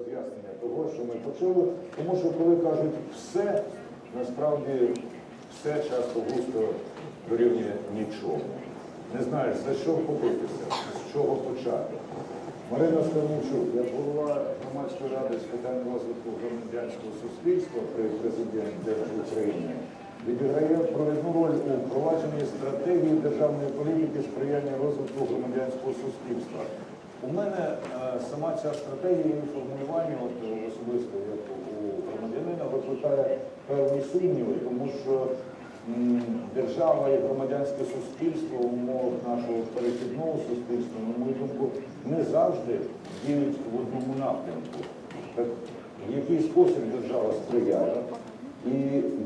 роз'яснення того, що ми почули. Тому що коли кажуть все, насправді все часто густо дорівнює нічого. Не знаєш, за що вхопитися, з чого почати. Марина Станичук, як голова громадської ради з питань розвитку громадянського суспільства при президенті України, відіграє провідну роль у впровадженні стратегії державної політики сприяння розвитку громадянського суспільства. У мене е, сама ця стратегія і формулювання, от е, особисто як у громадянина, викликає певні сумніви, тому що держава і громадянське суспільство в умовах нашого перехідного суспільства, на мою думку, не завжди діють в одному напрямку. Так, в який спосіб держава сприяє, і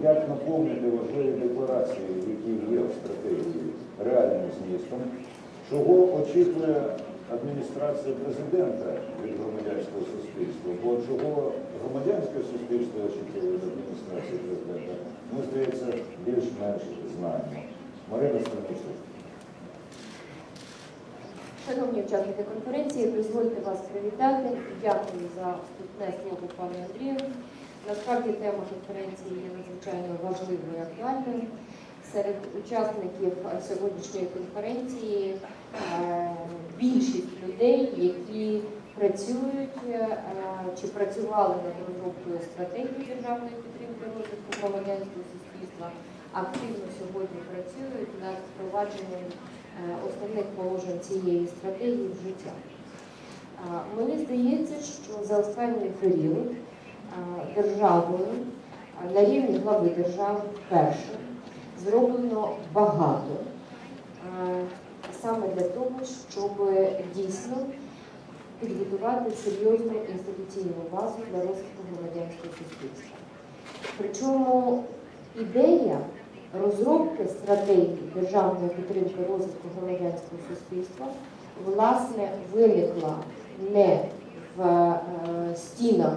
як наповнити важливі декларації, які є в стратегії реальним змістом, чого очікує адміністрація президента від громадянського суспільства, бо чого громадянське суспільство очікує від адміністрації президента, ми, здається, більш-менш знаємо. Марина Станичук. Шановні учасники конференції, дозвольте вас привітати. Дякую за вступне слово пане Андрію. Насправді тема конференції є надзвичайно важливою і актуальною. Серед учасників сьогоднішньої конференції е, більшість людей, які працюють е, чи працювали над розробкою стратегії державної підтримки розвитку громадянського суспільства, активно сьогодні працюють над впровадженням е, основних положень цієї стратегії в життя. Мені здається, що за останній період державою на рівні глави держави вперше зроблено багато саме для того, щоб дійсно підготувати серйозну інституційну базу для розвитку громадянського суспільства. Причому ідея розробки стратегії державної підтримки розвитку громадянського суспільства власне виникла не в е, стінах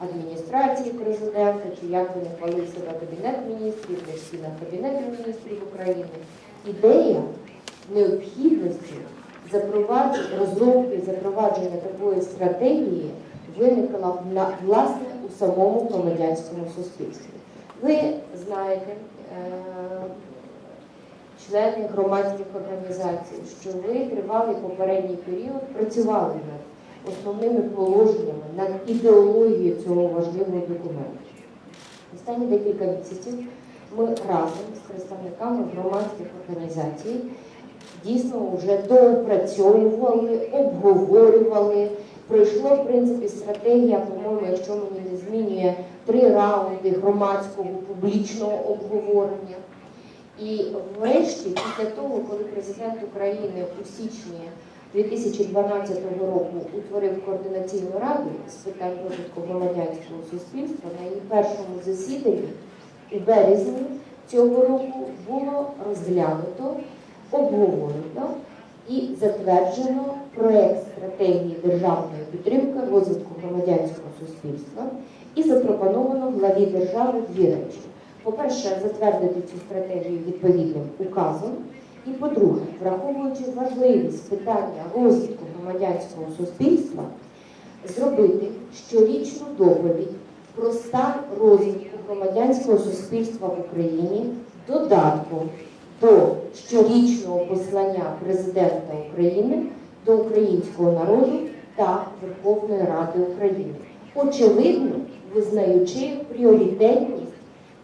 адміністрації президента, чи як не хвалив себе Кабінет міністрів, не в стінах Кабінету міністрів України. Ідея необхідності розробки запровадження такої стратегії виникла власне у самому громадянському суспільстві. Ви знаєте, е, члени громадських організацій, що ви тривалий попередній період працювали над основними положеннями, над ідеологією цього важливого документу. Останні декілька місяців ми разом з представниками громадських організацій дійсно вже доопрацьовували, обговорювали. Пройшло, в принципі, стратегія, по-моєму, якщо мені не змінює, три раунди громадського публічного обговорення. І врешті, після того, коли президент України у січні 2012 року утворив координаційну раду з питань розвитку громадянського суспільства, на її першому засіданні у березні цього року було розглянуто, обговорено і затверджено проект стратегії державної підтримки розвитку громадянського суспільства і запропоновано главі держави дві речі. По-перше, затвердити цю стратегію відповідним указом. І по-друге, враховуючи важливість питання розвитку громадянського суспільства, зробити щорічну доповідь про стан розвитку громадянського суспільства в Україні додатком до щорічного послання президента України до українського народу та Верховної Ради України, очевидно визнаючи пріоритетність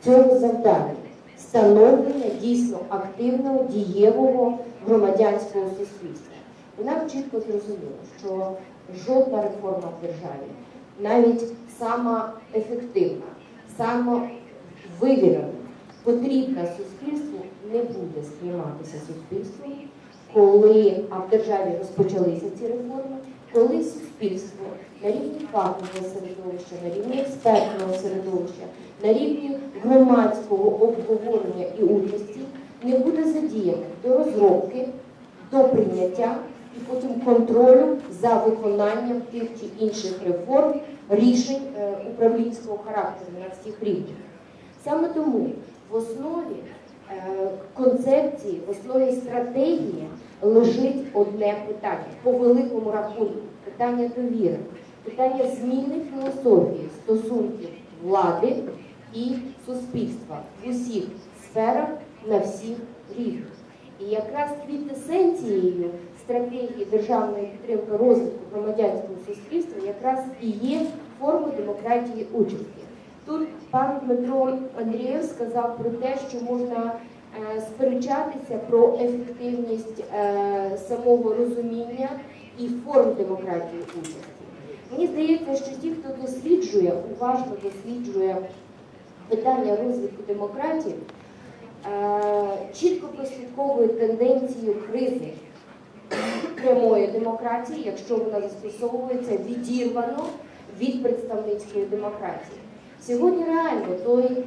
цього завдання становлення дійсно активного дієвого громадянського суспільства. Нам чітко зрозуміло, що жодна реформа в державі, навіть сама ефективна, сама вивірена, потрібна суспільству, не буде сприйматися суспільством, коли а в державі розпочалися ці реформи, коли суспільство на рівні фахового середовища, на рівні експертного середовища, на рівні громадського обговорення і участі не буде задіяно до розробки, до прийняття і потім контролю за виконанням тих чи інших реформ, рішень е, управлінського характеру на всіх рівнях. Саме тому в основі е, концепції, в основі стратегії лежить одне питання по великому рахунку питання довіри. питання зміни філософії стосунків влади і суспільства в усіх сферах на всіх рівнях. І якраз квінтесенцією стратегії державної підтримки розвитку громадянського суспільства якраз і є форма демократії участі. Тут пан Дмитро Андрієв сказав про те, що можна е, сперечатися про ефективність е, самого розуміння і форм демократії участі. Мені здається, що ті, хто досліджує, уважно досліджує питання розвитку демократії, е, чітко прослідковує тенденцію кризи прямої демократії, якщо вона застосовується відірвано від представницької демократії. Сьогодні реально той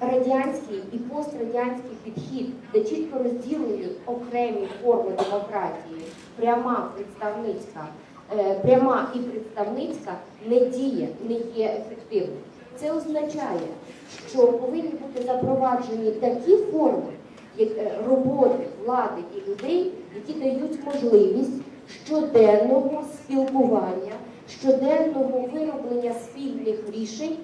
радянський і пострадянський підхід, де чітко розділені окремі форми демократії, пряма представницька, е, пряма і представницька не діє, не є ефективним. Це означає, що повинні бути запроваджені такі форми як, е, роботи влади і людей, які дають можливість щоденного спілкування, щоденного вироблення спільних рішень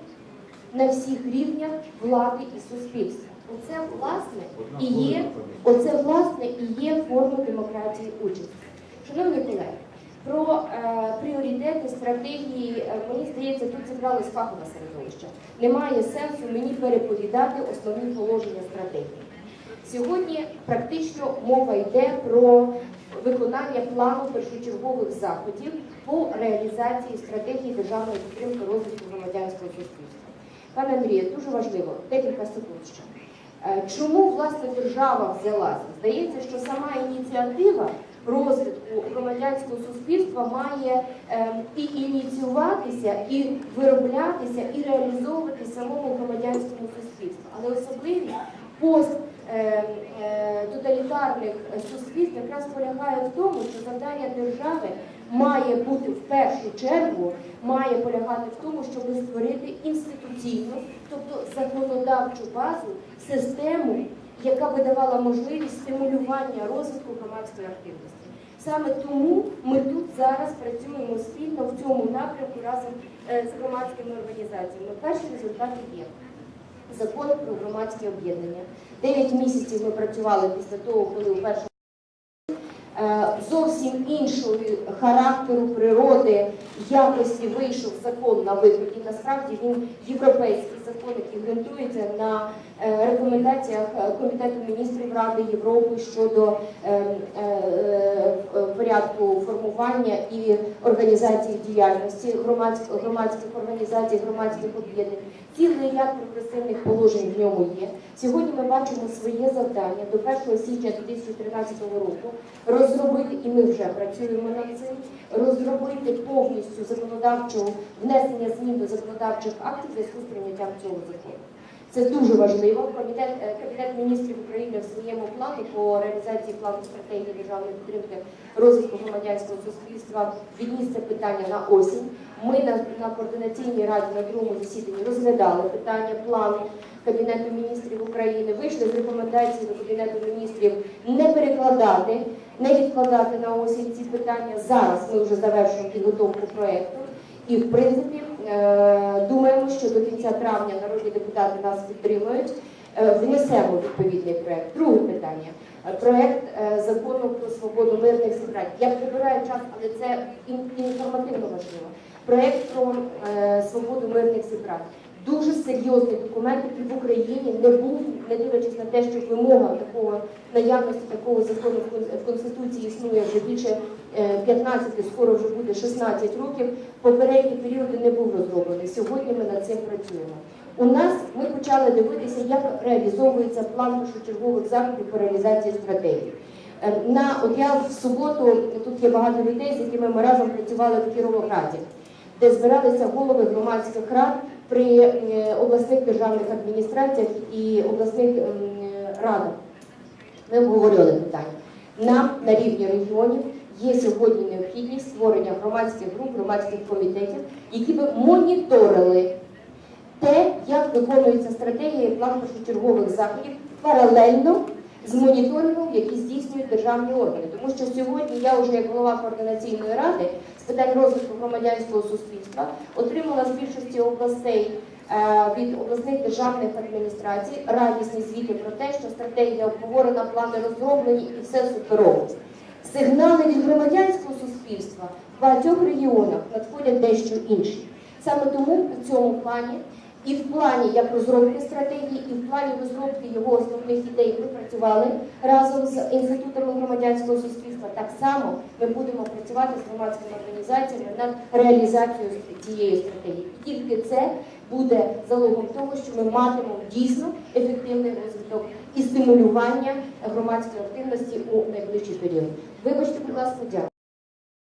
на всіх рівнях влади і суспільства. Оце власне і є, оце власне і є форма демократії участі. Шановні колеги, про е, пріоритети стратегії, е, мені здається, тут зібралось фахове середовище. Немає сенсу мені переповідати основні положення стратегії. Сьогодні практично мова йде про виконання плану першочергових заходів по реалізації стратегії державної підтримки розвитку громадянського суспільства. Пане Андрію, дуже важливо, декілька секунд ще. Е, Чому власне держава взялася? Здається, що сама ініціатива розвитку громадянського суспільства має ем, і ініціюватися, і вироблятися, і реалізовувати самому громадянському суспільству. Але особливість пост е, е, тоталітарних суспільств якраз полягає в тому, що завдання держави має бути в першу чергу, має полягати в тому, щоб створити інституційну, тобто законодавчу базу, систему, яка би давала можливість стимулювання розвитку громадської активності. Саме тому ми тут зараз працюємо спільно в цьому напрямку разом е, з громадськими організаціями. Перші результати є закон про громадське об'єднання. Дев'ять місяців ми працювали після того, коли у першому зовсім іншої характеру природи якості вийшов закон на виході. Насправді він європейський закон, який ґрунтується на е, рекомендаціях е, Комітету міністрів Ради Європи щодо е, порядку формування і організації діяльності громадських, громадських організацій, громадських об'єднань. Цілий ряд прогресивних положень в ньому є. Сьогодні ми бачимо своє завдання до 1 січня 2013 року розробити, і ми вже працюємо над цим, розробити повністю законодавчу внесення змін до законодавчих актів зв'язку з прийняттям цього закону. Це дуже важливо. Комітет, е, Кабінет міністрів України в своєму плані по реалізації плану стратегії державної підтримки розвитку громадянського суспільства відніс це питання на осінь. Ми на, на координаційній раді на другому засіданні розглядали питання плану Кабінету міністрів України. Вийшли з рекомендації до Кабінету міністрів не перекладати, не відкладати на осінь ці питання. Зараз ми вже завершуємо підготовку проекту. І в принципі е, думаємо, що до кінця травня народні депутати нас підтримують. Е, Внесемо відповідний проект. Друге питання. Проект е, закону про свободу мирних зібрань. Я прибираю час, але це інформативно важливо. Проект про свободу мирних зібрань. Дуже серйозний документ, який в Україні не був, не дивлячись на те, що вимога такого наявності такого закону в Конституції існує вже більше е, 15, скоро вже буде 16 років. Попередні періоди не був розроблений. Сьогодні ми над цим працюємо. У нас ми почали дивитися, як реалізовується план першочергових заходів по реалізації стратегії. Е, На от я в суботу тут є багато людей, з якими ми разом працювали в Кіровограді, де збиралися голови громадських рад при е, обласних державних адміністраціях і обласних ем, радах. Ми обговорювали питання. Нам на рівні регіонів є сьогодні необхідність створення громадських груп, громадських комітетів, які би моніторили те, як виконується стратегія і план першочергових заходів паралельно з моніторингом, який здійснюють державні органи. Тому що сьогодні я вже як голова координаційної ради питань розвитку громадянського суспільства, отримала з більшості областей е, від обласних державних адміністрацій радісні звіти про те, що стратегія обговорена, плани розроблені і все суперово. Сигнали від громадянського суспільства в багатьох регіонах надходять дещо інші. Саме тому у цьому плані і в плані як розробки стратегії, і в плані розробки його основних ідей ми працювали разом з інститутами громадянського суспільства. Так само ми будемо працювати з громадськими організаціями над реалізацією цієї стратегії. І Тільки це буде залогом того, що ми матимемо дійсно ефективний розвиток і стимулювання громадської активності у найближчий період. Вибачте, будь ласка, дякую.